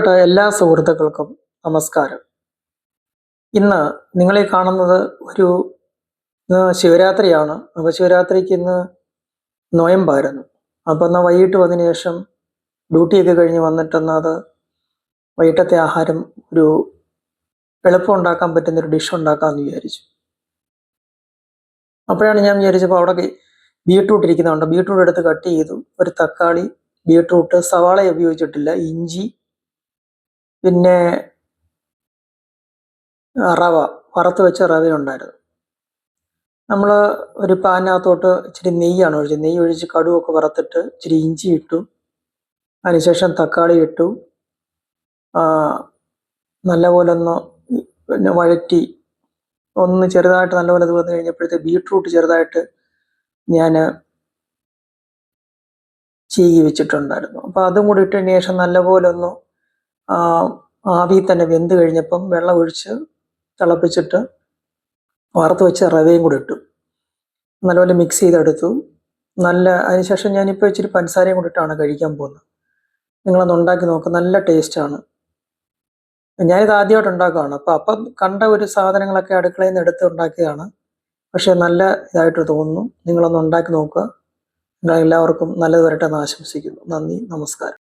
പ്രിയപ്പെട്ട എല്ലാ സുഹൃത്തുക്കൾക്കും നമസ്കാരം. ഇന്ന് നിങ്ങളെ കാണുന്നത് ഒരു ശിവരാത്രിയാണ്. അപ്പോൾ ശിവരാത്രിക്ക് ഇന്ന് നോയമ്പായിരുന്നു. അപ്പോൾ എന്നാൽ വൈകിട്ട് വന്നതിന് ശേഷം ഡ്യൂട്ടിയൊക്കെ കഴിഞ്ഞ് വന്നിട്ടെന്നാൽ അത് വൈകിട്ടത്തെ ആഹാരം ഒരു എളുപ്പം ഉണ്ടാക്കാൻ പറ്റുന്ന ഒരു ഡിഷ് ഉണ്ടാക്കാമെന്ന് വിചാരിച്ചു. അപ്പോഴാണ് ഞാൻ വിചാരിച്ചപ്പോൾ അവിടെ ബീട്രൂട്ട് ഇരിക്കുന്നുണ്ട്. ബീട്രൂട്ട് എടുത്ത് കട്ട് ചെയ്തു. ഒരു തക്കാളി ബീട്രൂട്ട് സവാള ഉപയോഗിച്ചിട്ടില്ല. ഇഞ്ചി പിന്നെ റവ വറുത്ത് വെച്ച റവ ഉണ്ടായിരുന്നു നമ്മൾ ഒരു പാനകത്തോട്ട് ഇച്ചിരി നെയ്യാണ് ഒഴിച്ചത് നെയ്യ് ഒഴിച്ച് കടുവൊക്കെ വറുത്തിട്ട് ഇച്ചിരി ഇഞ്ചി ഇട്ടു. അതിനുശേഷം തക്കാളി ഇട്ടു. നല്ലപോലെ ഒന്ന് പിന്നെ വഴറ്റി ഒന്ന് ചെറുതായിട്ട് നല്ലപോലെ അത് വന്നു കഴിഞ്ഞപ്പോഴത്തെ ബീട്രൂട്ട് ചെറുതായിട്ട് ഞാൻ ചീകി വെച്ചിട്ടുണ്ടായിരുന്നു. അപ്പോൾ അതും കൂടി ഇട്ടതിന് ശേഷം നല്ലപോലെ ഒന്ന് ആവി തന്നെ വെന്ത് കഴിഞ്ഞപ്പം വെള്ളം ഒഴിച്ച് തിളപ്പിച്ചിട്ട് വറുത്ത് വെച്ച റവയും കൂടി ഇട്ടു. നല്ലപോലെ മിക്സ് ചെയ്തെടുത്തു. നല്ല അതിനുശേഷം ഞാനിപ്പോൾ ഇച്ചിരി പഞ്ചസാരയും കൂടി ഇട്ടാണ് കഴിക്കാൻ പോകുന്നത്. നിങ്ങളൊന്ന് ഉണ്ടാക്കി നോക്ക് നല്ല ടേസ്റ്റാണ് ഞാനിത് ആദ്യമായിട്ട് ഉണ്ടാക്കുകയാണ് അപ്പോൾ അപ്പം കണ്ട ഒരു സാധനങ്ങളൊക്കെ അടുക്കളയിൽ നിന്ന് എടുത്ത് ഉണ്ടാക്കിയതാണ്. പക്ഷേ നല്ല ഇതായിട്ട് തോന്നുന്നു. നിങ്ങളൊന്ന് ഉണ്ടാക്കി നോക്കുക. എല്ലാവർക്കും നല്ലത് വരട്ടെ എന്ന് ആശംസിക്കുന്നു. നന്ദി നമസ്കാരം.